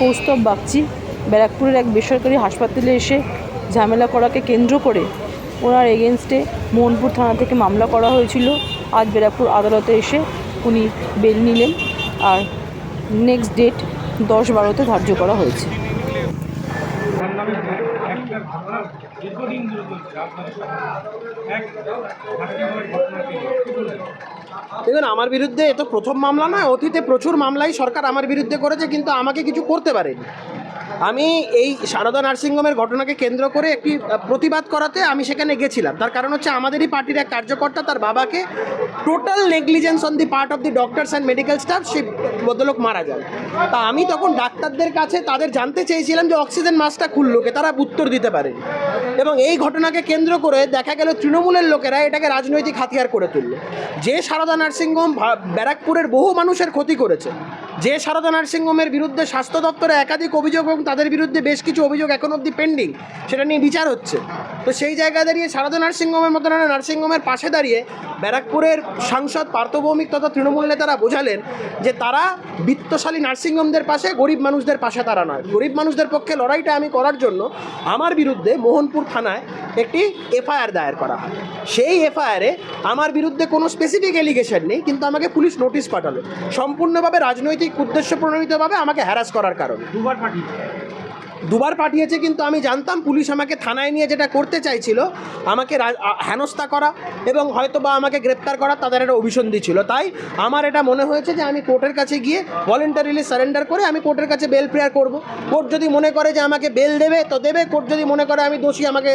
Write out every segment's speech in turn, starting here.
কৌস্তব বাগচি, ব্যারাকপুরের এক বেসরকারি হাসপাতালে এসে ঝামেলা করাকে কেন্দ্র করে ওনার এগেনস্টে মোহনপুর থানা থেকে মামলা করা হয়েছিল। আজ ব্যারাকপুর আদালতে এসে উনি বেল নিলেন আর নেক্সট ডেট দশ বারোতে ধার্য করা হয়েছে। দীর্ঘদিন ধরে চলছে। এক? দেখুন, আমার বিরুদ্ধে এ তো প্রথম মামলা নয়, অতীতে প্রচুর মামলাই সরকার আমার বিরুদ্ধে করেছে, কিন্তু আমাকে কিছু করতে পারেনি। আমি এই সারদা নার্সিংহোমের ঘটনাকে কেন্দ্র করে একটি প্রতিবাদ করাতে আমি সেখানে গেছিলাম। তার কারণ হচ্ছে আমাদেরই পার্টির এক কার্যকর্তা, তার বাবাকে total negligence on the part of the doctors and medical staff সেই ভদ্রলোক মারা যায় তা আমি তখন ডাক্তারদের কাছে তাদের জানতে চেয়েছিলাম যে অক্সিজেন মাস্কটা খুললো কে, তারা উত্তর দিতে পারেনি। এবং এই ঘটনাকে কেন্দ্র করে দেখা গেল তৃণমূলের লোকেরা এটাকে রাজনৈতিক হাতিয়ার করে তুলল। যে সারদা নার্সিংহোম ব্যারাকপুরের বহু মানুষের ক্ষতি করেছে, যে সারদা নার্সিংহোমের বিরুদ্ধে স্বাস্থ্য দপ্তরে একাধিক অভিযোগ এবং তাদের বিরুদ্ধে বেশ কিছু অভিযোগ এখন অবধি পেন্ডিং সেটা নিয়ে বিচার হচ্ছে। তো সেই জায়গায় দাঁড়িয়ে সারদা নার্সিংহোমের একটা নার্সিংহোমের পাশে দাঁড়িয়ে ব্যারাকপুরের সাংসদ পার্থ ভৌমিক তথা তৃণমূল নেতারা বোঝালেন যে তারা বিত্তশালী নার্সিংহোমদের পাশে গরিব মানুষদের পাশে তারা নয়। গরিব মানুষদের পক্ষে লড়াইটা আমি করার জন্য আমার বিরুদ্ধে মোহনপুর থানায় একটি এফআইআর দায়ের করা হয়। সেই এফআইআরে আমার বিরুদ্ধে কোনো স্পেসিফিক এলিগেশন নেই, কিন্তু আমাকে পুলিশ নোটিশ পাঠালো। সম্পূর্ণভাবে রাজনৈতিক উদ্দেশ্য প্রণোদিতভাবে আমাকে হ্যারাস করার কারণে। দুবার পাঠিয়েছে কিন্তু আমি জানতাম পুলিশ আমাকে থানায় নিয়ে যেটা করতে চাইছিল, আমাকে হেনস্থা করা এবং হয়তো বা আমাকে গ্রেপ্তার করা তাদের একটা অভিসন্ধি ছিল। তাই আমার এটা মনে হয়েছে যে আমি কোর্টের কাছে গিয়ে ভলেন্টারিলি সারেন্ডার করে আমি কোর্টের কাছে বেল প্রেয়ার করব। কোর্ট যদি মনে করে যে আমাকে বেল দেবে, তো দেবে। কোর্ট যদি মনে করে আমি দোষী, আমাকে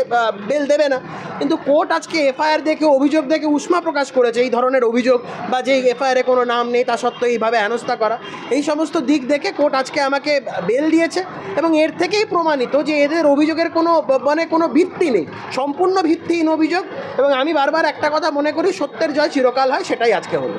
বেল দেবে না। কিন্তু কোর্ট আজকে এফআইআর দেখে, অভিযোগ দেখে উষ্মা প্রকাশ করেছে এই ধরনের অভিযোগ বা যে এফআইআরে কোনো নাম নেই, তা সত্ত্বেও এইভাবে হেনস্থা করা। এই সমস্ত দিক দেখে কোর্ট আজকে আমাকে বেল দিয়েছে এবং এর থেকেই প্রমাণিত যে এদের অভিযোগের কোনো মানে কোনো ভিত্তি নেই। সম্পূর্ণ ভিত্তিহীন অভিযোগ এবং আমি বারবার একটা কথা মনে করি, সত্যের জয় চিরকাল হয়, সেটাই আজকে হলো